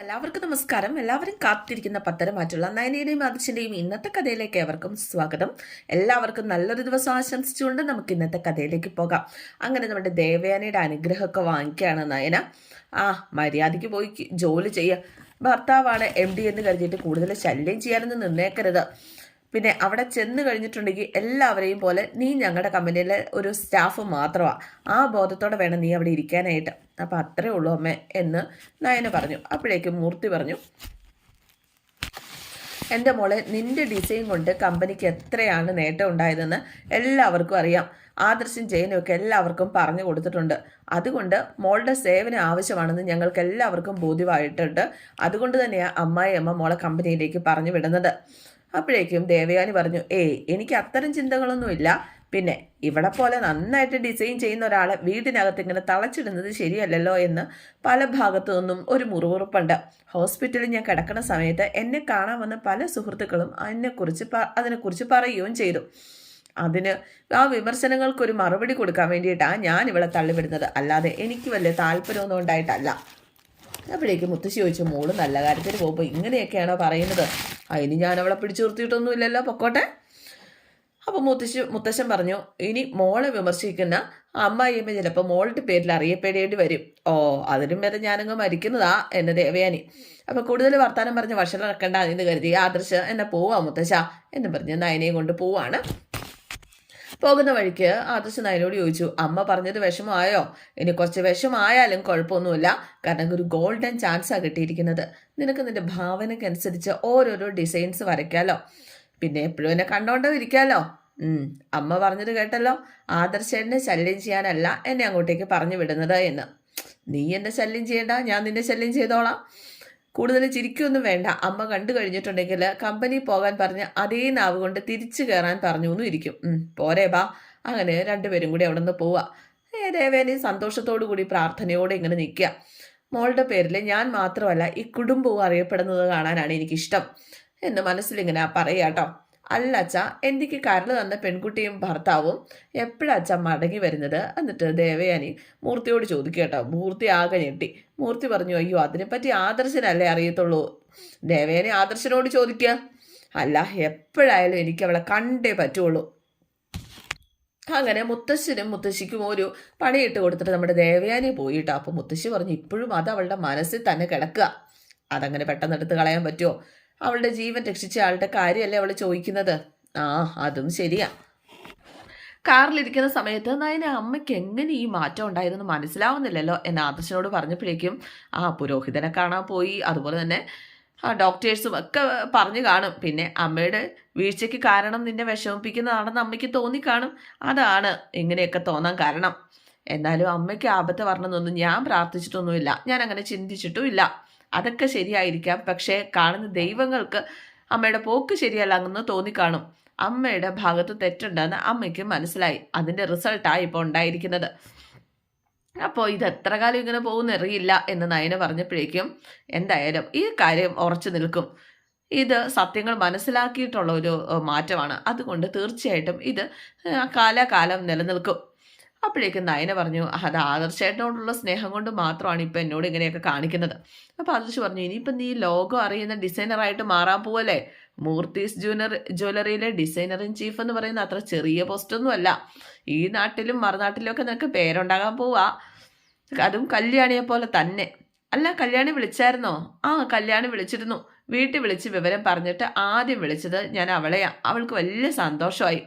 എല്ലാവർക്കും നമസ്കാരം. എല്ലാവരും കാത്തിരിക്കുന്ന പത്തരമാറ്റുള്ള നയനയുടെയും ആദർശിന്റെയും ഇന്നത്തെ കഥയിലേക്ക് ഏവർക്കും സ്വാഗതം. എല്ലാവർക്കും നല്ലൊരു ദിവസം ആശംസിച്ചുകൊണ്ട് നമുക്ക് ഇന്നത്തെ കഥയിലേക്ക് പോകാം. അങ്ങനെ നമ്മുടെ ദേവയാനയുടെ അനുഗ്രഹമൊക്കെ വാങ്ങിക്കുകയാണ് നയന. ആ മര്യാദയ്ക്ക് പോയി ജോലി ചെയ്യുക. ഭർത്താവാണ് എം ഡി എന്ന് കരുതിയിട്ട് കൂടുതൽ ശല്യം ചെയ്യാനൊന്നും നിന്നേക്കരുത്. പിന്നെ അവിടെ ചെന്ന് കഴിഞ്ഞിട്ടുണ്ടെങ്കിൽ എല്ലാവരെയും പോലെ നീ ഞങ്ങളുടെ കമ്പനിയിലെ ഒരു സ്റ്റാഫ് മാത്രമാണ് ആ ബോധത്തോടെ വേണം നീ അവിടെ ഇരിക്കാനായിട്ട്. അപ്പം അത്രേ ഉള്ളൂ അമ്മ എന്ന് നയന പറഞ്ഞു. അപ്പോഴേക്കും മൂർത്തി പറഞ്ഞു എന്റെ മോളെ നിന്റെ ഡിസൈൻ കൊണ്ട് കമ്പനിക്ക് എത്രയാണ് നേട്ടം ഉണ്ടായതെന്ന് എല്ലാവർക്കും അറിയാം. ആദർശം ജയനും എല്ലാവർക്കും പറഞ്ഞു കൊടുത്തിട്ടുണ്ട്. അതുകൊണ്ട് മോളുടെ സേവനം ആവശ്യമാണെന്ന് ഞങ്ങൾക്ക് എല്ലാവർക്കും ബോധ്യമായിട്ടുണ്ട്. അതുകൊണ്ട് തന്നെയാണ് അമ്മായി അമ്മ മോളെ കമ്പനിയിലേക്ക് പറഞ്ഞു വിടുന്നത്. അപ്പോഴേക്കും ദേവയാനി പറഞ്ഞു ഏയ് എനിക്ക് അത്തരം ചിന്തകളൊന്നുമില്ല പിന്നെ ഇവിടെ പോലെ നന്നായിട്ട് ഡിസൈൻ ചെയ്യുന്ന ഒരാളെ വീടിനകത്ത് ഇങ്ങനെ തളച്ചിടുന്നത് ശരിയല്ലല്ലോ എന്ന് പല ഭാഗത്തു നിന്നും ഒരു മുറിവുറുപ്പുണ്ട് ഹോസ്പിറ്റലിൽ ഞാൻ കിടക്കുന്ന സമയത്ത് എന്നെ കാണാൻ വന്ന പല സുഹൃത്തുക്കളും അതിനെക്കുറിച്ച് അതിനെക്കുറിച്ച് പറയുകയും ചെയ്തു. അതിന് ആ വിമർശനങ്ങൾക്കൊരു മറുപടി കൊടുക്കാൻ വേണ്ടിയിട്ടാണ് ഞാൻ ഇവിടെ തള്ളിവിടുന്നത്. അല്ലാതെ എനിക്ക് വലിയ താല്പര്യമൊന്നും ഉണ്ടായിട്ടല്ല. അപ്പോഴേക്ക് മുത്തശ്ശി ചോദിച്ച മോൾ നല്ല കാര്യത്തിന് പോകുമ്പോൾ ഇങ്ങനെയൊക്കെയാണോ പറയുന്നത്? അതിന് ഞാൻ അവളെ പിടിച്ചു നിർത്തിയിട്ടൊന്നുമില്ലല്ലോ പൊക്കോട്ടെ. അപ്പോൾ മുത്തശ്ശി മുത്തശ്ശൻ പറഞ്ഞു ഇനി മോളെ വിമർശിക്കുന്ന അമ്മായിയമ്മ ചിലപ്പോൾ മോളുടെ പേരിൽ അറിയപ്പെടേണ്ടി വരും. ഓ അതിനും വരെ ഞാനങ്ങ് മരിക്കുന്നതാ എന്ന ദേവയാനി. അപ്പോൾ കൂടുതൽ വർത്തമാനം പറഞ്ഞ് നടക്കണ്ട എന്ന് കരുതി ആദർശ എന്നെ പോവാ മുത്തശ്ശ. എന്ന് പറഞ്ഞ് നയനയും കൊണ്ട് പോവാണ്. പോകുന്ന വഴിക്ക് ആദർശ് നയനോട് ചോദിച്ചു അമ്മ പറഞ്ഞത് വിഷമമായോ? ഇനി കുറച്ച് വിഷമായാലും കുഴപ്പമൊന്നുമില്ല. കാരണം ഒരു ഗോൾഡൻ ചാൻസാണ് കിട്ടിയിരിക്കുന്നത്. നിനക്ക് നിന്റെ ഭാവനയ്ക്കനുസരിച്ച് ഓരോരോ ഡിസൈൻസ് വരയ്ക്കാലോ. പിന്നെ എപ്പോഴും എന്നെ കണ്ടോണ്ടോ ഇരിക്കാലോ. അമ്മ പറഞ്ഞത് കേട്ടല്ലോ. ആദർശേട്ടനെ ശല്യം ചെയ്യാനല്ല എന്നെ അങ്ങോട്ടേക്ക് പറഞ്ഞു വിടുന്നത് എന്ന്. നീ എന്നെ ശല്യം ചെയ്യണ്ട ഞാൻ നിന്നെ ശല്യം ചെയ്തോളാം. കൂടുതൽ ചിരിക്കൊന്നും വേണ്ട. അമ്മ കണ്ടു കഴിഞ്ഞിട്ടുണ്ടെങ്കിൽ കമ്പനി പോകാൻ പറഞ്ഞ് അതേ നാവ് കൊണ്ട് തിരിച്ചു കയറാൻ പറഞ്ഞു എന്നും ഇരിക്കും പോരേ ബാ. അങ്ങനെ രണ്ടുപേരും കൂടി അവിടെ നിന്ന് പോവുക ദേവേനെ സന്തോഷത്തോടു കൂടി പ്രാർത്ഥനയോടെ ഇങ്ങനെ നിൽക്കുക. മോളുടെ പേരിൽ ഞാൻ മാത്രമല്ല ഈ കുടുംബവും അറിയപ്പെടുന്നത് കാണാനാണ് എനിക്കിഷ്ടം. എന്ന് മനസ്സിലിങ്ങനെ പറയാട്ടോ അല്ല അച്ഛ എനിക്ക് കരൾ തന്ന പെൺകുട്ടിയും ഭർത്താവും എപ്പോഴച്ഛ മടങ്ങി വരുന്നത്? എന്നിട്ട് ദേവയാനി മൂർത്തിയോട് ചോദിക്കുക കേട്ടോ. മൂർത്തി ആകെ ഞെട്ടി. മൂർത്തി പറഞ്ഞു അയ്യോ അതിനെപ്പറ്റി ആദർശനല്ലേ അറിയത്തുള്ളൂ? ദേവയാനി ആദർശനോട് ചോദിക്കുക അല്ല എപ്പോഴായാലും എനിക്ക് അവളെ കണ്ടേ പറ്റുള്ളൂ. അങ്ങനെ മുത്തശ്ശനും മുത്തശ്ശിക്കും ഒരു പണിയിട്ട് കൊടുത്തിട്ട് നമ്മുടെ ദേവയാനി പോയിട്ടോ അപ്പോൾ മുത്തശ്ശി പറഞ്ഞു ഇപ്പോഴും അത് അവളുടെ മനസ്സിൽ തന്നെ കിടക്കുക. അതങ്ങനെ പെട്ടെന്ന് എടുത്ത് കളയാൻ പറ്റുമോ അവളുടെ ജീവൻ രക്ഷിച്ച ആളുടെ കാര്യമല്ലേ അവൾ ചോദിക്കുന്നത്? ആ അതും ശരിയാ. കാറിലിരിക്കുന്ന സമയത്ത് നയന അമ്മയ്ക്ക് എങ്ങനെ ഈ മാറ്റം ഉണ്ടായതെന്ന് മനസ്സിലാവുന്നില്ലല്ലോ എന്ന ആദർശനോട് പറഞ്ഞപ്പോഴേക്കും ആ പുരോഹിതനെ കാണാൻ പോയി. അതുപോലെ തന്നെ ആ ഡോക്ടേഴ്സും ഒക്കെ പറഞ്ഞു കാണും. പിന്നെ അമ്മയുടെ വീഴ്ചയ്ക്ക് കാരണം നിന്നെ വിഷമിപ്പിക്കുന്നതാണെന്ന് അമ്മയ്ക്ക് തോന്നിക്കാണും അതാണ് ഇങ്ങനെയൊക്കെ തോന്നാൻ കാരണം. എന്നാലും അമ്മയ്ക്ക് ആപത്ത് വരണമെന്നൊന്നും ഞാൻ പ്രാർത്ഥിച്ചിട്ടൊന്നുമില്ല. ഞാൻ അങ്ങനെ ചിന്തിച്ചിട്ടുമില്ല. അതൊക്കെ ശരിയായിരിക്കാം. പക്ഷേ കാണുന്ന ദൈവങ്ങൾക്ക് അമ്മയുടെ പോക്ക് ശരിയല്ല എന്ന് തോന്നിക്കാണും. അമ്മയുടെ ഭാഗത്ത് തെറ്റുണ്ടെന്ന് അമ്മയ്ക്ക് മനസ്സിലായി. അതിന്റെ റിസൾട്ടാണ് ഇപ്പോൾ ഉണ്ടായിരിക്കുന്നത്. അപ്പോൾ ഇത് എത്ര കാലം ഇങ്ങനെ പോകുന്ന അറിയില്ല എന്ന് നയന പറഞ്ഞപ്പോഴേക്കും എന്തായാലും ഈ കാര്യം ഉറച്ചു നിൽക്കും. ഇത് സത്യങ്ങൾ മനസ്സിലാക്കിയിട്ടുള്ള ഒരു മാറ്റമാണ്. അതുകൊണ്ട് തീർച്ചയായിട്ടും ഇത് കാലാകാലം നിലനിൽക്കും. അപ്പോഴേക്കും നയന പറഞ്ഞു അത് ആദർശേട്ടനോടുള്ള സ്നേഹം കൊണ്ട് മാത്രമാണ് ഇപ്പം എന്നോട് ഇങ്ങനെയൊക്കെ കാണിക്കുന്നത്. അപ്പോൾ ആദർശ് പറഞ്ഞു ഇനിയിപ്പം നീ ലോകം അറിയുന്ന ഡിസൈനറായിട്ട് മാറാൻ പോവല്ലേ? മൂർത്തീസ് ജ്വല്ലർ ജ്വല്ലറിയിലെ ഡിസൈനർ ഇൻ ചീഫ് എന്ന് പറയുന്ന അത്ര ചെറിയ പോസ്റ്റൊന്നുമല്ല ഈ നാട്ടിലും മറുനാട്ടിലും ഒക്കെ നിനക്ക് പേരുണ്ടാകാൻ പോവാ. അതും കല്യാണിയെ പോലെ തന്നെ. അല്ല കല്യാണി വിളിച്ചായിരുന്നോ? ആ കല്യാണി വിളിച്ചിരുന്നു. വീട്ടിൽ വിളിച്ച് വിവരം പറഞ്ഞിട്ട് ആദ്യം വിളിച്ചത് ഞാൻ അവളെയാണ് അവൾക്ക് വലിയ സന്തോഷമായി.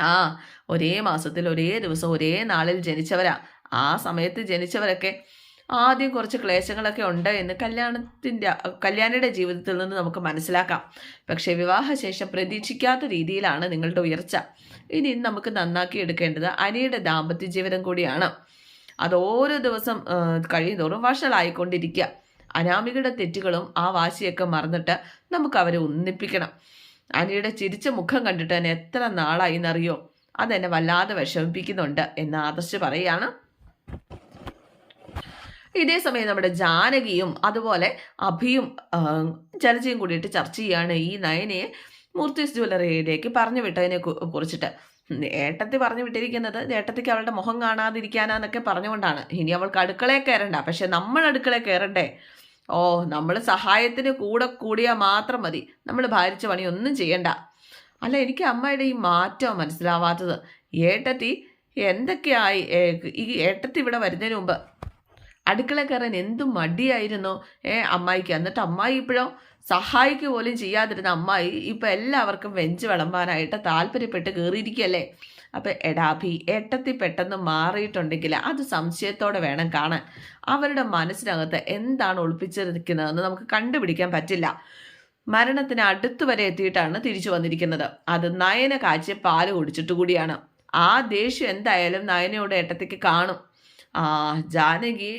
ആ ഒരേ മാസത്തിൽ ഒരേ ദിവസം ഒരേ നാളിൽ ജനിച്ചവരാ. ആ സമയത്ത് ജനിച്ചവരൊക്കെ ആദ്യം കുറച്ച് ക്ലേശങ്ങളൊക്കെ ഉണ്ട് എന്ന് കല്യാണത്തിന്റെ കല്യാണിയുടെ ജീവിതത്തിൽ നിന്ന് നമുക്ക് മനസ്സിലാക്കാം. പക്ഷേ വിവാഹശേഷം പ്രതീക്ഷിക്കാത്ത രീതിയിലാണ് നിങ്ങളുടെ ഉയർച്ച. ഇനി നമുക്ക് നന്നാക്കി എടുക്കേണ്ടത് അനിയുടെ ദാമ്പത്യ ജീവിതം കൂടിയാണ്. അത് ഓരോ ദിവസം കഴിയുന്നതോറും വഷളായിക്കൊണ്ടിരിക്കുക. അനാമികയുടെ തെറ്റുകളും ആ വാശിയൊക്കെ മറന്നിട്ട് നമുക്ക് അവരെ ഒന്നിപ്പിക്കണം. അനിയുടെ ചിരിച്ച മുഖം കണ്ടിട്ട് തന്നെ എത്ര നാളായി എന്നറിയോ? അതെന്നെ വല്ലാതെ വിഷമിപ്പിക്കുന്നുണ്ട് എന്ന് ആദർശ് പറയാണ് ഇതേ സമയം നമ്മുടെ ജാനകിയും അതുപോലെ അഭിയും ജലജയും കൂടിയിട്ട് ചർച്ച ചെയ്യാണ് ഈ നയനയെ മൂർത്തി ജ്വല്ലറിയിലേക്ക് പറഞ്ഞു വിട്ടതിനെ കുറിച്ചിട്ട്. ഏട്ടത്തി പറഞ്ഞു വിട്ടിരിക്കുന്നത് ഏട്ടത്തിക്ക് അവളുടെ മുഖം കാണാതിരിക്കാനാന്നൊക്കെ പറഞ്ഞുകൊണ്ടാണ്. ഇനി അവൾക്ക് അടുക്കളയിൽ കയറണ്ട. പക്ഷെ നമ്മൾ അടുക്കളയിൽ കയറണ്ടേ? ഓ നമ്മൾ സഹായത്തിന് കൂടെ കൂടിയാൽ മാത്രം മതി. നമ്മൾ ഭാരിച്ച പണിയൊന്നും ചെയ്യണ്ട. അല്ല എനിക്ക് അമ്മയുടെ ഈ മാറ്റം മനസ്സിലാവാത്തത്. ഏട്ടത്തി എന്തൊക്കെയായി ഈ ഏട്ടത്തി ഇവിടെ വരുന്നതിന് മുമ്പ് അടുക്കള കയറാൻ എന്തും മടിയായിരുന്നു ഏ അമ്മായിക്ക്? എന്നിട്ട് അമ്മായി ഇപ്പോഴോ? സഹായിക്കുക പോലും ചെയ്യാതിരുന്ന അമ്മായി ഇപ്പം എല്ലാവർക്കും വെഞ്ച് വിളമ്പാനായിട്ട് താല്പര്യപ്പെട്ട് കയറിയിരിക്കുകയല്ലേ? അപ്പം എടാഭി ഏട്ടത്തി പെട്ടെന്ന് മാറിയിട്ടുണ്ടെങ്കിൽ അത് സംശയത്തോടെ വേണം കാണാൻ. അവരുടെ മനസ്സിനകത്ത് എന്താണ് ഒളിപ്പിച്ചിരിക്കുന്നതെന്ന് നമുക്ക് കണ്ടുപിടിക്കാൻ പറ്റില്ല. മരണത്തിന് അടുത്ത് വരെ എത്തിയിട്ടാണ് തിരിച്ചു വന്നിരിക്കുന്നത്. അത് നയന കാച്ചിയ പാൽ കുടിച്ചിട്ട് കൂടിയാണ്. ആ ദേഷ്യം എന്തായാലും നയനയോട് ഏട്ടത്തേക്ക് കാണും. ആ ജാനകി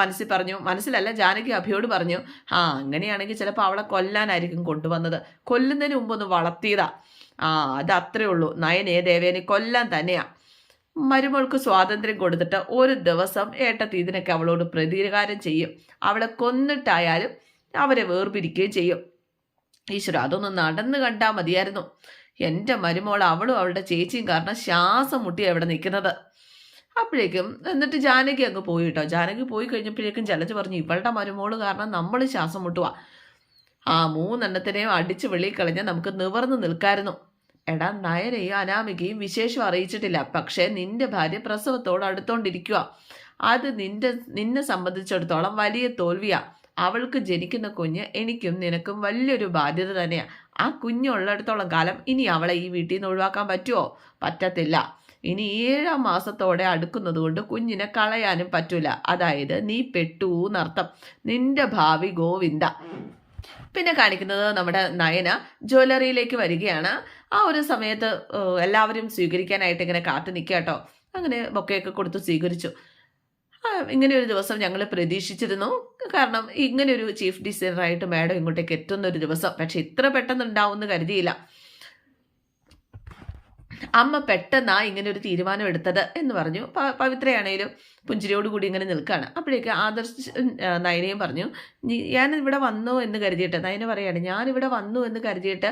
മനസ്സിൽ പറഞ്ഞു. മനസ്സിലല്ല ജാനകി അഭിയോട് പറഞ്ഞു. ആ അങ്ങനെയാണെങ്കിൽ ചിലപ്പോൾ അവളെ കൊല്ലാനായിരിക്കും കൊണ്ടുവന്നത്. കൊല്ലുന്നതിന് മുമ്പ് ഒന്ന് വളർത്തിയതാ. ആ അത് അത്രേ ഉള്ളൂ. നയനെ ദേവേനെ കൊല്ലാൻ തന്നെയാ. മരുമോൾക്ക് സ്വാതന്ത്ര്യം കൊടുത്തിട്ട് ഒരു ദിവസം ഏട്ടത്തി ഇതിനൊക്കെ അവളോട് പ്രതികാരം ചെയ്യും. അവളെ കൊന്നിട്ടായാലും അവരെ വേർപിരിക്കുകയും ചെയ്യും. ഈശ്വര അതൊന്ന് നടന്നു കണ്ടാൽ മതിയായിരുന്നു. എന്റെ മരുമോൾ അവളും അവളുടെ ചേച്ചിയും കാരണം ശ്വാസം മുട്ടി അവിടെ നിൽക്കുന്നത്. അപ്പോഴേക്കും എന്നിട്ട് ജാനകി അങ്ങ് പോയിട്ടോ ജാനകി പോയി കഴിഞ്ഞപ്പോഴേക്കും ജലജ് പറഞ്ഞു ഇവളുടെ മരുമോൾ കാരണം നമ്മൾ ശ്വാസം മുട്ടുക ആ മൂന്നെണ്ണത്തിനെയും അടിച്ചു വെളിയിൽ കളഞ്ഞ് നമുക്ക് നിവർന്നു നിൽക്കായിരുന്നു. എടാ നയനയും അനാമികയും വിശേഷം അറിയിച്ചിട്ടില്ല. പക്ഷേ നിന്റെ ഭാര്യ പ്രസവത്തോട് അടുത്തോണ്ടിരിക്കുക അത് നിന്റെ നിന്നെ സംബന്ധിച്ചിടത്തോളം വലിയ തോൽവിയാ. അവൾക്ക് ജനിക്കുന്ന കുഞ്ഞ് എനിക്കും നിനക്കും വലിയൊരു ബാധ്യത തന്നെയാ. ആ കുഞ്ഞുള്ളിടത്തോളം കാലം ഇനി അവളെ ഈ വീട്ടിൽ നിന്ന് ഒഴിവാക്കാൻ പറ്റുമോ പറ്റത്തില്ല. ഇനി ഏഴാം മാസത്തോടെ അടുക്കുന്നത് കൊണ്ട് കുഞ്ഞിനെ കളയാനും പറ്റൂല. അതായത് നീ പെട്ടു എന്നർത്ഥം. നിന്റെ ഭാവി ഗോവിന്ദ. പിന്നെ കാണിക്കുന്നത് നമ്മുടെ നയന ജ്വല്ലറിയിലേക്ക് വരികയാണ്. ആ ഒരു സമയത്ത് എല്ലാവരും സ്വീകരിക്കാനായിട്ട് ഇങ്ങനെ കാത്തു നിൽക്കുക കേട്ടോ. അങ്ങനെ ബൊക്കെയൊക്കെ കൊടുത്ത് സ്വീകരിച്ചു. ഇങ്ങനെ ഒരു ദിവസം ഞങ്ങൾ പ്രതീക്ഷിച്ചിരുന്നു. കാരണം ഇങ്ങനെ ഒരു ചീഫ് ഡിസൈനറായിട്ട് മാഡം ഇങ്ങോട്ടേക്ക് എത്തുന്ന ഒരു ദിവസം. പക്ഷെ ഇത്ര പെട്ടെന്ന് ഉണ്ടാവും എന്ന് കരുതിയില്ല. അമ്മ പെട്ടെന്നാ ഇങ്ങനെ ഒരു തീരുമാനം എടുത്തത് എന്ന് പറഞ്ഞു. പവിത്രയാണേലും പുഞ്ചിരിയോട് കൂടി ഇങ്ങനെ നിൽക്കുകയാണ് അപ്പോഴേക്ക് ആദർശ് നയനയും പറഞ്ഞു ഞാൻ ഇവിടെ വന്നു എന്ന് കരുതിയിട്ട് നയന പറയാണ് ഞാൻ ഇവിടെ വന്നു എന്ന് കരുതിയിട്ട്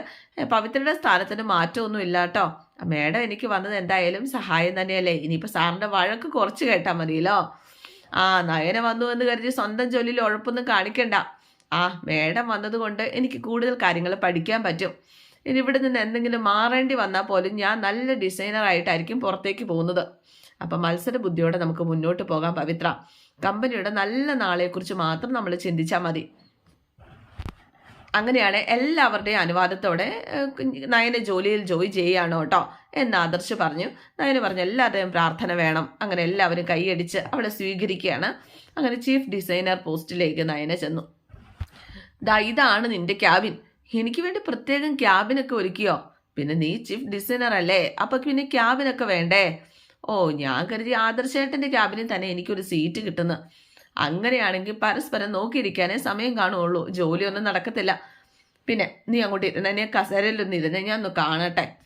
പവിത്രയുടെ സ്ഥാനത്തിന് മാറ്റമൊന്നും ഇല്ല കേട്ടോ മേഡം എനിക്ക് വന്നത് എന്തായാലും സഹായം തന്നെയല്ലേ. ഇനിയിപ്പോൾ സാറിന്റെ വഴക്ക് കുറച്ച് കേട്ടാൽ മതിയല്ലോ. ആ നയന വന്നു എന്ന് കരുതി സ്വന്തം ജോലിയിൽ ഉഴപ്പൊന്നും കാണിക്കണ്ട. ആ മേഡം വന്നതുകൊണ്ട് എനിക്ക് കൂടുതൽ കാര്യങ്ങൾ പഠിക്കാൻ പറ്റും. ഇനി ഇവിടെ നിന്ന് എന്തെങ്കിലും മാറേണ്ടി വന്നാൽ പോലും ഞാൻ നല്ല ഡിസൈനറായിട്ടായിരിക്കും പുറത്തേക്ക് പോകുന്നത്. അപ്പം മത്സര ബുദ്ധിയോടെ നമുക്ക് മുന്നോട്ട് പോകാം പവിത്ര. കമ്പനിയുടെ നല്ല നാളെക്കുറിച്ച് മാത്രം നമ്മൾ ചിന്തിച്ചാൽ മതി. അങ്ങനെയാണ് എല്ലാവരുടെയും അനുവാദത്തോടെ നയന ജോലിയിൽ ജോയി ചെയ്യുകയാണ് കേട്ടോ എന്ന് ആദർശ് പറഞ്ഞു. നയന പറഞ്ഞു എല്ലാവരുടെയും പ്രാർത്ഥന വേണം. അങ്ങനെ എല്ലാവരും കൈയടിച്ച് അവളെ സ്വീകരിക്കുകയാണ്. അങ്ങനെ ചീഫ് ഡിസൈനർ പോസ്റ്റിലേക്ക് നയന ചെന്നു. ദാ ഇതാണ് നിന്റെ ക്യാബിൻ എനിക്ക് വേണ്ടി പ്രത്യേകം ക്യാബിനൊക്കെ ഒരുക്കിയോ? പിന്നെ നീ ചീഫ് ഡിസൈനർ അല്ലേ? അപ്പൊ പിന്നെ ക്യാബിനൊക്കെ വേണ്ടേ? ഓ ഞാൻ കരുതി ആദർശേട്ടന്റെ ക്യാബിനിൽ തന്നെ എനിക്കൊരു സീറ്റ് കിട്ടുന്നു. അങ്ങനെയാണെങ്കിൽ പരസ്പരം നോക്കിയിരിക്കാനേ സമയം കാണുള്ളൂ ജോലിയൊന്നും നടക്കത്തില്ല. പിന്നെ നീ അങ്ങോട്ട് ഇരുന്ന കസേരയിലൊന്നും ഇരുന്ന് ഞാൻ ഒന്ന് കാണട്ടെ.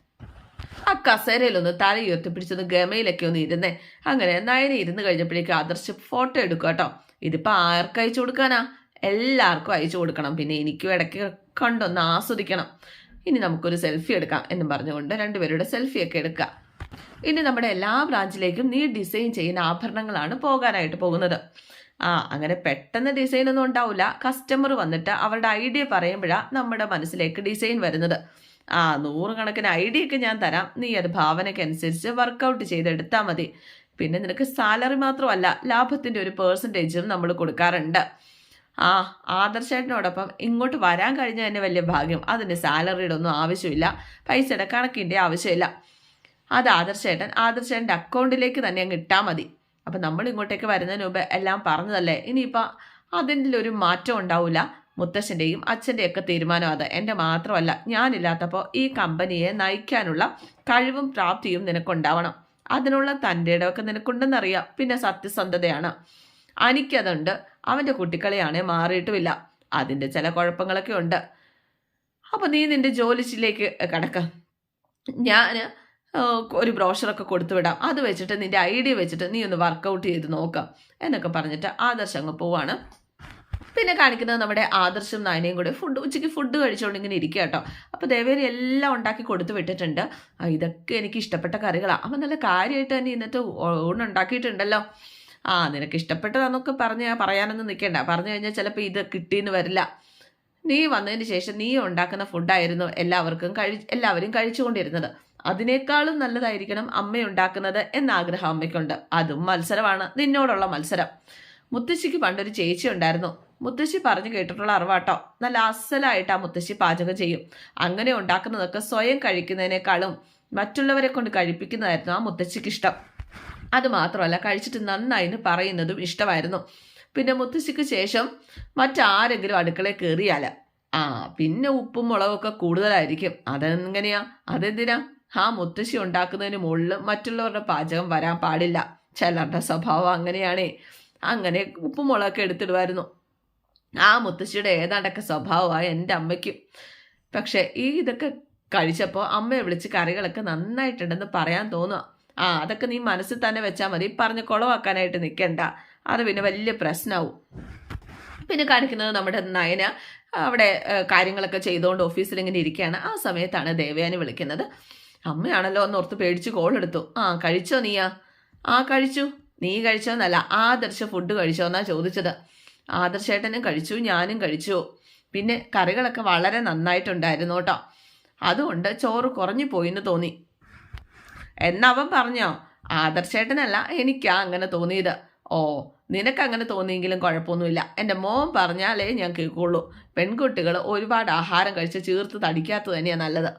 ആ കസേരയിലൊന്ന് തല ഉയർത്തിപ്പിടിച്ചൊന്ന് ഗമയിലൊക്കെ ഒന്ന് ഇരുന്നേ. അങ്ങനെ നയനെ ഇരുന്ന് കഴിഞ്ഞപ്പോഴേക്കും ആദർശ് ഫോട്ടോ എടുക്കുക കേട്ടോ. ഇതിപ്പോൾ ആർക്ക് അയച്ചു കൊടുക്കാനാ? എല്ലാവർക്കും അയച്ചു കൊടുക്കണം. പിന്നെ എനിക്കും ഇടയ്ക്ക് കണ്ടൊന്ന് ആസ്വദിക്കണം. ഇനി നമുക്കൊരു സെൽഫി എടുക്കാം എന്ന് പറഞ്ഞുകൊണ്ട് രണ്ടുപേരുടെ സെൽഫിയൊക്കെ എടുക്കുക ഇനി നമ്മുടെ എല്ലാ ബ്രാഞ്ചിലേക്കും നീ ഡിസൈൻ ചെയ്യുന്ന ആഭരണങ്ങളാണ് പോകാനായിട്ട് പോകുന്നത്. ആ അങ്ങനെ പെട്ടെന്ന് ഡിസൈൻ ഒന്നും ഉണ്ടാവില്ല കസ്റ്റമർ വന്നിട്ട് അവരുടെ ഐഡിയ പറയുമ്പോഴാണ് നമ്മുടെ മനസ്സിലേക്ക് ഡിസൈൻ വരുന്നത്. ആ നൂറുകണക്കിന് ഐഡിയ ഒക്കെ ഞാൻ തരാം. നീ അത് ഭാവനയ്ക്കനുസരിച്ച് വർക്കൗട്ട് ചെയ്തെടുത്താൽ മതി. പിന്നെ നിനക്ക് സാലറി മാത്രമല്ല ലാഭത്തിന്റെ ഒരു പേഴ്സന്റേജും നമ്മൾ കൊടുക്കാറുണ്ട്. ആ ആദർശേട്ടനോടൊപ്പം ഇങ്ങോട്ട് വരാൻ കഴിഞ്ഞ തന്നെ വലിയ ഭാഗ്യം. അതിന് സാലറിയുടെ ഒന്നും ആവശ്യമില്ല. പൈസയുടെ കണക്കിന്റെ ആവശ്യമില്ല. അത് ആദർശേട്ടൻ ആദർശേട്ടന്റെ അക്കൗണ്ടിലേക്ക് തന്നെ അങ്ങ് ഇട്ടാൽ മതി. അപ്പം നമ്മൾ ഇങ്ങോട്ടേക്ക് വരുന്നതിന് മുമ്പ് എല്ലാം പറഞ്ഞതല്ലേ? ഇനിയിപ്പോൾ അതിന്റെ ഒരു മാറ്റം ഉണ്ടാവില്ല മുത്തശ്ശന്റെയും അച്ഛന്റെയും ഒക്കെ തീരുമാനം അത്. എന്റെ മാത്രമല്ല ഞാനില്ലാത്തപ്പോൾ ഈ കമ്പനിയെ നയിക്കാനുള്ള കഴിവും പ്രാപ്തിയും നിനക്കുണ്ടാവണം. അതിനുള്ള തന്റെ ഇടമൊക്കെ നിനക്കുണ്ടെന്നറിയാം. പിന്നെ സത്യസന്ധതയാണ്. അനിക്കതുണ്ട്. അവന്റെ കുട്ടിക്കളിയാണെ മാറിയിട്ടുമില്ല. അതിന്റെ ചില കുഴപ്പങ്ങളൊക്കെ ഉണ്ട്. അപ്പോൾ നീ നിന്റെ ജോലിച്ചിലേക്ക് കിടക്ക. ഞാൻ ഒരു ബ്രോഷറൊക്കെ കൊടുത്തു വിടാം അത് വെച്ചിട്ട് നിന്റെ ഐഡിയ വെച്ചിട്ട് നീ ഒന്ന് വർക്കൗട്ട് ചെയ്ത് നോക്കാം എന്നൊക്കെ പറഞ്ഞിട്ട് ആദർശ് അങ്ങ് പോവാണ്. പിന്നെ കാണിക്കുന്നത് നമ്മുടെ ആദർശം നയനയും കൂടെ ഫുഡ് ഉച്ചയ്ക്ക് ഫുഡ് കഴിച്ചുകൊണ്ട് ഇങ്ങനെ ഇരിക്കുക കേട്ടോ. അപ്പോൾ ദേവേരി എല്ലാം ഉണ്ടാക്കി കൊടുത്തു വിട്ടിട്ടുണ്ട്. ഇതൊക്കെ എനിക്ക് ഇഷ്ടപ്പെട്ട കറികളാണ് അപ്പം നല്ല കാര്യമായിട്ട് തന്നെ ഇന്നത്തെ ഊണ് ഉണ്ടാക്കിയിട്ടുണ്ടല്ലോ. ആ നിനക്ക് ഇഷ്ടപ്പെട്ടതാന്നൊക്കെ പറഞ്ഞ് പറയാനൊന്നും നിൽക്കണ്ട പറഞ്ഞു കഴിഞ്ഞാൽ ചിലപ്പോൾ ഇത് കിട്ടിയെന്ന് വരില്ല. നീ വന്നതിന് ശേഷം നീ ഉണ്ടാക്കുന്ന ഫുഡായിരുന്നു എല്ലാവർക്കും കഴി എല്ലാവരും കഴിച്ചുകൊണ്ടിരുന്നത്. അതിനേക്കാളും നല്ലതായിരിക്കണം അമ്മ ഉണ്ടാക്കുന്നത് എന്ന ആഗ്രഹം അമ്മയ്ക്കുണ്ട്. അതും മത്സരമാണ് നിന്നോടുള്ള മത്സരം. മുത്തശ്ശിക്ക് പണ്ടൊരു ചേച്ചി ഉണ്ടായിരുന്നു. മുത്തശ്ശി പറഞ്ഞു കേട്ടിട്ടുള്ള അറിവാട്ടോ. നല്ല അസലായിട്ട് ആ മുത്തശ്ശി പാചകം ചെയ്യും. അങ്ങനെ ഉണ്ടാക്കുന്നതൊക്കെ സ്വയം കഴിക്കുന്നതിനേക്കാളും മറ്റുള്ളവരെ കൊണ്ട് കഴിപ്പിക്കുന്നതായിരുന്നു ആ മുത്തശ്ശിക്ക് ഇഷ്ടം അത് മാത്രമല്ല കഴിച്ചിട്ട് നന്നായിന്ന് പറയുന്നതും ഇഷ്ടമായിരുന്നു. പിന്നെ മുത്തശ്ശിക്ക് ശേഷം മറ്റാരെങ്കിലും അടുക്കളയിൽ കയറിയാൽ ആ പിന്നെ ഉപ്പും മുളകൊക്കെ കൂടുതലായിരിക്കും. അതെങ്ങനെയാ? അതെന്തിനാ? ആ മുത്തശ്ശി ഉണ്ടാക്കുന്നതിന് മുകളിൽ മറ്റുള്ളവരുടെ പാചകം വരാൻ പാടില്ല. ചിലരുടെ സ്വഭാവം അങ്ങനെയാണേ. അങ്ങനെ ഉപ്പും മുളകൊക്കെ എടുത്തിടുമായിരുന്നു. ആ മുത്തശ്ശിയുടെ ഏതാണ്ടൊക്കെ സ്വഭാവമായി എന്റെ അമ്മയ്ക്കും. പക്ഷേ ഈ ഇതൊക്കെ കഴിച്ചപ്പോൾ അമ്മയെ വിളിച്ച് കറികളൊക്കെ നന്നായിട്ടുണ്ടെന്ന് പറയാൻ തോന്നുക. ആ അതൊക്കെ നീ മനസ്സിൽ തന്നെ വെച്ചാൽ മതി. പറഞ്ഞ് കുളവാക്കാനായിട്ട് നിൽക്കണ്ട അത് പിന്നെ വലിയ പ്രശ്നമാവും പിന്നെ കാണിക്കുന്നത് നമ്മുടെ നയന അവിടെ കാര്യങ്ങളൊക്കെ ചെയ്തുകൊണ്ട് ഓഫീസിൽ ഇങ്ങനെ ഇരിക്കുകയാണ്. ആ സമയത്താണ് ദേവയാനി വിളിക്കുന്നത്. അമ്മയാണല്ലോ ഒന്ന് ഓർത്ത് പേടിച്ച് കോൾ എടുത്തു. ആ കഴിച്ചോ നീയാ? ആ കഴിച്ചു. നീ കഴിച്ചോന്നല്ല ആദർശ ഫുഡ് കഴിച്ചോ എന്നാ ചോദിച്ചത്. ആദർശേട്ടനും കഴിച്ചു ഞാനും കഴിച്ചു. പിന്നെ കറികളൊക്കെ വളരെ നന്നായിട്ടുണ്ടായിരുന്നു കേട്ടോ. അതുകൊണ്ട് ചോറ് കുറഞ്ഞു പോയി എന്ന് തോന്നി. എന്നവൻ പറഞ്ഞോ ആദർശേട്ടനല്ല എനിക്കാ അങ്ങനെ തോന്നിയത്. ഓ നിനക്കങ്ങനെ തോന്നിയെങ്കിലും കുഴപ്പമൊന്നുമില്ല. എന്റെ മോൻ പറഞ്ഞാലേ ഞാൻ കേൾക്കുള്ളൂ. പെൺകുട്ടികൾ ഒരുപാട് ആഹാരം കഴിച്ച് ചീർത്ത് തടിക്കാത്തത് തന്നെയാണ് നല്ലത്.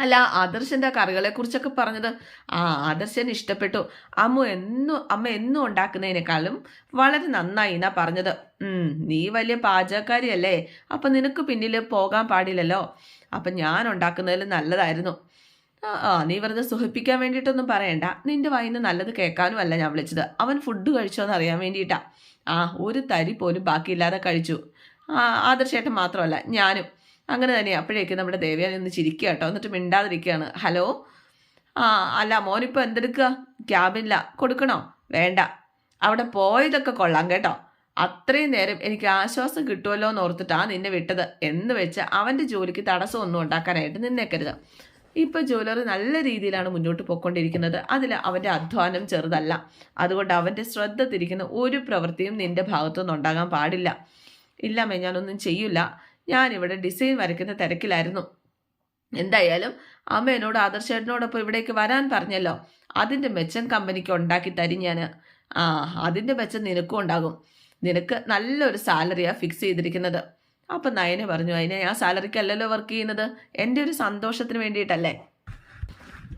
അല്ല ആദർശന്റെ കറികളെ കുറിച്ചൊക്കെ പറഞ്ഞത് ആ ആദർശന് ഇഷ്ടപ്പെട്ടു. അമ്മ എന്നും അമ്മ എന്നും ഉണ്ടാക്കുന്നതിനേക്കാളും വളരെ നന്നായി എന്നാ പറഞ്ഞത്. നീ വലിയ പാചകക്കാരിയല്ലേ. അപ്പം നിനക്ക് പിന്നിൽ പോകാൻ പാടില്ലല്ലോ. അപ്പം ഞാൻ ഉണ്ടാക്കുന്നതിൽ നല്ലതായിരുന്നു. ആ നീ വെറുതെ സുഖിപ്പിക്കാൻ വേണ്ടിയിട്ടൊന്നും പറയണ്ട. നിന്റെ വായിന്ന് നല്ലത് കേൾക്കാനും അല്ല ഞാൻ വിളിച്ചത്. അവൻ ഫുഡ് കഴിച്ചോ എന്ന് അറിയാൻ വേണ്ടിയിട്ടാ. ആ ഒരു തരി പോലും ബാക്കിയില്ലാതെ കഴിച്ചു. ആ ആദർശേട്ടൻ മാത്രമല്ല ഞാനും. അങ്ങനെ തന്നെ അപ്പോഴേക്കും നമ്മുടെ ദേവയാനി ഒന്ന് ചിരിക്കുക കേട്ടോ. എന്നിട്ട് മിണ്ടാതിരിക്കുകയാണ്. ഹലോ? ആ അല്ല മോനിപ്പോൾ എന്തെടുക്കുക? ക്യാബിനില്ല കൊടുക്കണോ? വേണ്ട. അവിടെ പോയതൊക്കെ കൊള്ളാം കേട്ടോ. അത്രയും നേരം എനിക്ക് ആശ്വാസം കിട്ടുമല്ലോ എന്ന് ഓർത്തിട്ടാണ് നിന്നെ വിട്ടത്. എന്ന് വെച്ച് അവന്റെ ജോലിക്ക് തടസ്സമൊന്നും ഉണ്ടാക്കാനായിട്ട് നിന്നേക്കരുത്. ഇപ്പോൾ ജ്വല്ലറി നല്ല രീതിയിലാണ് മുന്നോട്ട് പോയിക്കൊണ്ടിരിക്കുന്നത്. അതിൽ അവന്റെ അധ്വാനം ചെറുതല്ല. അതുകൊണ്ട് അവന്റെ ശ്രദ്ധ തിരിക്കുന്ന ഒരു പ്രവൃത്തിയും നിന്റെ ഭാഗത്തുനിന്ന് ഉണ്ടാകാൻ പാടില്ല. ഇല്ലാമേ ഞാനൊന്നും ചെയ്യില്ല ഞാനിവിടെ ഡിസൈൻ വരയ്ക്കുന്ന തിരക്കിലായിരുന്നു. എന്തായാലും അമ്മ എന്നോട് ആദർശേട്ടനോടൊപ്പം ഇവിടേക്ക് വരാൻ പറഞ്ഞല്ലോ. അതിന്റെ മെച്ചം കമ്പനിക്ക് ഉണ്ടാക്കി തരും ഞാൻ ആ അതിന്റെ മെച്ചം നിനക്കും ഉണ്ടാകും. നിനക്ക് നല്ലൊരു സാലറിയാണ് ഫിക്സ് ചെയ്തിരിക്കുന്നത്. അപ്പം നയനെ പറഞ്ഞു അതിനെ ഞാൻ സാലറിക്കല്ലല്ലോ വർക്ക് ചെയ്യുന്നത്. എന്റെ ഒരു സന്തോഷത്തിന് വേണ്ടിയിട്ടല്ലേ?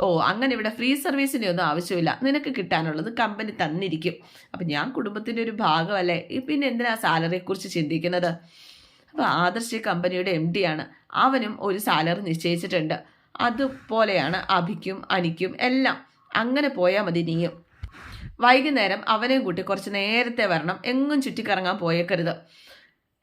ഓ അങ്ങനെ ഇവിടെ ഫ്രീ സർവീസിന്റെ ഒന്നും ആവശ്യമില്ല. നിനക്ക് കിട്ടാനുള്ളത് കമ്പനി തന്നിരിക്കും. അപ്പം ഞാൻ കുടുംബത്തിന്റെ ഒരു ഭാഗമല്ലേ? പിന്നെ എന്തിനാ സാലറിയെക്കുറിച്ച് ചിന്തിക്കുന്നത്? അപ്പോൾ ആദർശ് കമ്പനിയുടെ എം ആണ്. അവനും ഒരു സാലറി നിശ്ചയിച്ചിട്ടുണ്ട്. അതുപോലെയാണ് അഭിക്കും അനിക്കും എല്ലാം. അങ്ങനെ പോയാൽ മതി നീയും വൈകുന്നേരം അവനെയും കൂട്ടി കുറച്ച് നേരത്തെ വരണം. എങ്ങും ചുറ്റിക്കറങ്ങാൻ പോയേക്കരുത്.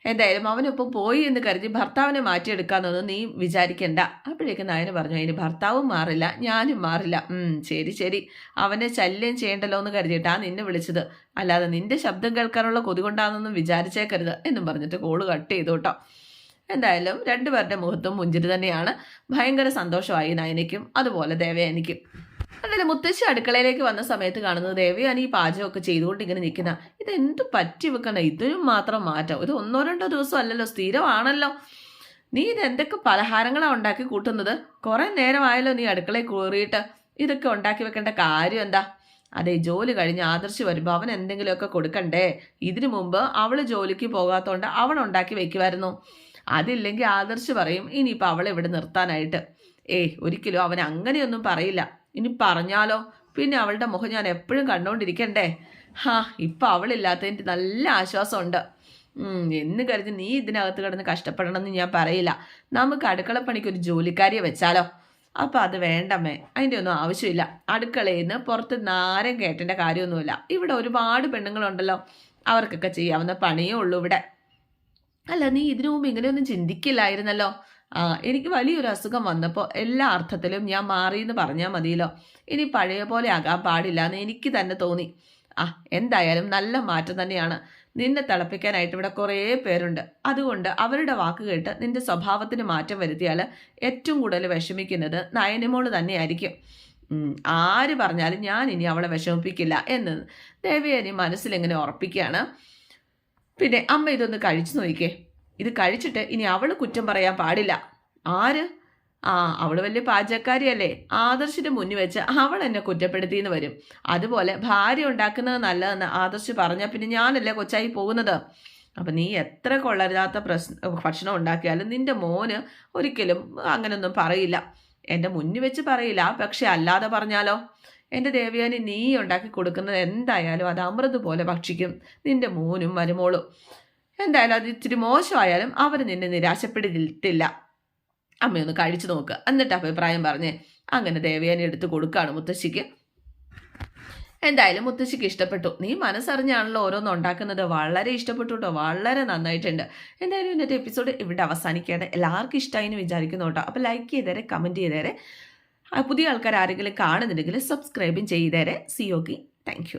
എന്തായാലും അവനൊപ്പം പോയി എന്ന് കരുതി ഭർത്താവിനെ മാറ്റിയെടുക്കാന്നൊന്നും നീ വിചാരിക്കണ്ട. അപ്പോഴേക്ക് നായന് പറഞ്ഞു അതിന് ഭർത്താവും മാറില്ല ഞാനും മാറില്ല. ശരി ശരി. അവനെ ശല്യം ചെയ്യണ്ടല്ലോ എന്ന് കരുതിയിട്ടാ നിന്നെ വിളിച്ചത്. അല്ലാതെ നിന്റെ ശബ്ദം കേൾക്കാനുള്ള കൊതി കൊണ്ടാണെന്നൊന്നും വിചാരിച്ചേക്കരുത് എന്നും പറഞ്ഞിട്ട് കോൾ കട്ട് ചെയ്തു കേട്ടോ. എന്തായാലും രണ്ടുപേരുടെ മുഖത്തും മുഞ്ചിരി തന്നെയാണ്. ഭയങ്കര സന്തോഷമായി നയനയ്ക്കും അതുപോലെ ദേവയാനിക്കും. അതായത് മുത്തശ്ശി അടുക്കളയിലേക്ക് വന്ന സമയത്ത് കാണുന്നത് ദേവയാനി ഈ പാചകമൊക്കെ ചെയ്തുകൊണ്ട് ഇങ്ങനെ നിൽക്കുന്ന. ഇതെന്ത് പറ്റി വെക്കണ ഇതിനും മാത്രം മാറ്റം. ഇത് ഒന്നോ രണ്ടോ ദിവസം അല്ലല്ലോ സ്ഥിരമാണല്ലോ. നീ ഇത് എന്തൊക്കെ പലഹാരങ്ങളാണ് ഉണ്ടാക്കി കൂട്ടുന്നത്? കുറെ നേരമായല്ലോ നീ അടുക്കളയിൽ കയറിയിട്ട് ഇതൊക്കെ ഉണ്ടാക്കി വെക്കേണ്ട കാര്യം എന്താ? അതെ ജോലി കഴിഞ്ഞ് ആദർശ് വരുമ്പോൾ അവൻ എന്തെങ്കിലുമൊക്കെ കൊടുക്കണ്ടേ? ഇതിനു മുമ്പ് അവൾ ജോലിക്ക് പോകാത്തതുകൊണ്ട് അവൾ ഉണ്ടാക്കി വെക്കുമായിരുന്നു അതില്ലെങ്കിൽ ആദർശ് പറയും ഇനിയിപ്പോൾ അവളെ ഇവിടെ നിർത്താനായിട്ട്. ഏയ് ഒരിക്കലും അവൻ അങ്ങനെയൊന്നും പറയില്ല. ഇനി പറഞ്ഞാലോ? പിന്നെ അവളുടെ മുഖം ഞാൻ എപ്പോഴും കണ്ടുകൊണ്ടിരിക്കണ്ടേ ഹാ ഇപ്പം അവളില്ലാത്തതിന്റെ നല്ല ആശ്വാസമുണ്ട്. എന്ന് കരുതി നീ ഇതിനകത്ത് കിടന്ന് കഷ്ടപ്പെടണമെന്ന് ഞാൻ പറയില്ല. നമുക്ക് അടുക്കളപ്പണിക്ക് ഒരു ജോലിക്കാരിയെ വെച്ചാലോ? അപ്പം അത് വേണ്ടമ്മേ അതിന്റെ ഒന്നും ആവശ്യമില്ല. അടുക്കളയിൽ നിന്ന് പുറത്ത് നാരം കേട്ടേണ്ട കാര്യമൊന്നുമില്ല. ഇവിടെ ഒരുപാട് പെണ്ണുങ്ങളുണ്ടല്ലോ. അവർക്കൊക്കെ ചെയ്യാവുന്ന പണിയേ ഉള്ളൂ ഇവിടെ. അല്ല നീ ഇതിനു മുമ്പ് ഇങ്ങനെയൊന്നും ചിന്തിക്കില്ലായിരുന്നല്ലോ? എനിക്ക് വലിയൊരു അസുഖം വന്നപ്പോൾ എല്ലാ അർത്ഥത്തിലും ഞാൻ മാറി എന്ന് പറഞ്ഞാൽ മതിയല്ലോ. ഇനി പഴയ പോലെ ആകാൻ പാടില്ല എന്ന് എനിക്ക് തന്നെ തോന്നി. ആ എന്തായാലും നല്ല മാറ്റം തന്നെയാണ്. നിന്നെ തിളപ്പിക്കാനായിട്ട് ഇവിടെ കുറേ പേരുണ്ട്. അതുകൊണ്ട് അവരുടെ വാക്ക് കേട്ട് നിന്റെ സ്വഭാവത്തിന് മാറ്റം വരുത്തിയാൽ ഏറ്റവും കൂടുതൽ വിഷമിക്കുന്നത് നയനമോൾ തന്നെയായിരിക്കും. ആര് പറഞ്ഞാലും ഞാൻ ഇനി അവളെ വിഷമിപ്പിക്കില്ല എന്ന് ദേവിയെ മനസ്സിലിങ്ങനെ ഉറപ്പിക്കുകയാണ്. പിന്നെ അമ്മ ഇതൊന്ന് കഴിച്ചു നോക്കിക്കേ. ഇത് കഴിച്ചിട്ട് ഇനി അവൾ കുറ്റം പറയാൻ പാടില്ല. ആര്? ആ അവൾ വലിയ പാചകക്കാരിയല്ലേ. ആദർശിന്റെ മുന്നിൽ വെച്ച് അവൾ എന്നെ കുറ്റപ്പെടുത്തിയെന്ന് വരും. അതുപോലെ ഭാര്യ ഉണ്ടാക്കുന്നത് നല്ലതെന്ന് ആദർശ് പറഞ്ഞാൽ പിന്നെ ഞാനല്ലേ കൊച്ചായി പോകുന്നത്? അപ്പം നീ എത്ര കൊള്ളരുതാത്ത പ്രശ്ന ഭക്ഷണം ഉണ്ടാക്കിയാലും നിന്റെ മോന് ഒരിക്കലും അങ്ങനെയൊന്നും പറയില്ല. എന്റെ മുന്നിൽ വെച്ച് പറയില്ല പക്ഷെ അല്ലാതെ പറഞ്ഞാലോ? എന്റെ ദേവിയാനി നീ ഉണ്ടാക്കി കൊടുക്കുന്നത് എന്തായാലും അത് അമൃത് പോലെ ഭക്ഷിക്കും. നിന്റെ മോനും മരുമോളും. എന്തായാലും അത് ഇച്ചിരി മോശമായാലും അവർ നിന്നെ നിരാശപ്പെടുത്തില്ല അമ്മയൊന്ന് കഴിച്ചു നോക്കുക എന്നിട്ട് അഭിപ്രായം പറഞ്ഞേ അങ്ങനെ ദേവയാനി എടുത്ത് കൊടുക്കുകയാണ് മുത്തശ്ശിക്ക്. എന്തായാലും മുത്തശ്ശിക്ക് ഇഷ്ടപ്പെട്ടു. നീ മനസ്സറിഞ്ഞാണല്ലോ ഓരോന്ന് ഉണ്ടാക്കുന്നത്. വളരെ ഇഷ്ടപ്പെട്ടു കേട്ടോ. വളരെ നന്നായിട്ടുണ്ട്. എന്തായാലും ഇന്നത്തെ എപ്പിസോഡ് ഇവിടെ അവസാനിക്കാതെ എല്ലാവർക്കും ഇഷ്ടമായി എന്ന് വിചാരിക്കുന്നു കേട്ടോ. അപ്പോൾ ലൈക്ക് ചെയ്തേരെ കമന്റ് ചെയ്തേരെ. പുതിയ ആൾക്കാർ ആരെങ്കിലും കാണുന്നുണ്ടെങ്കിൽ സബ്സ്ക്രൈബും ചെയ്തേരെ. C okay thank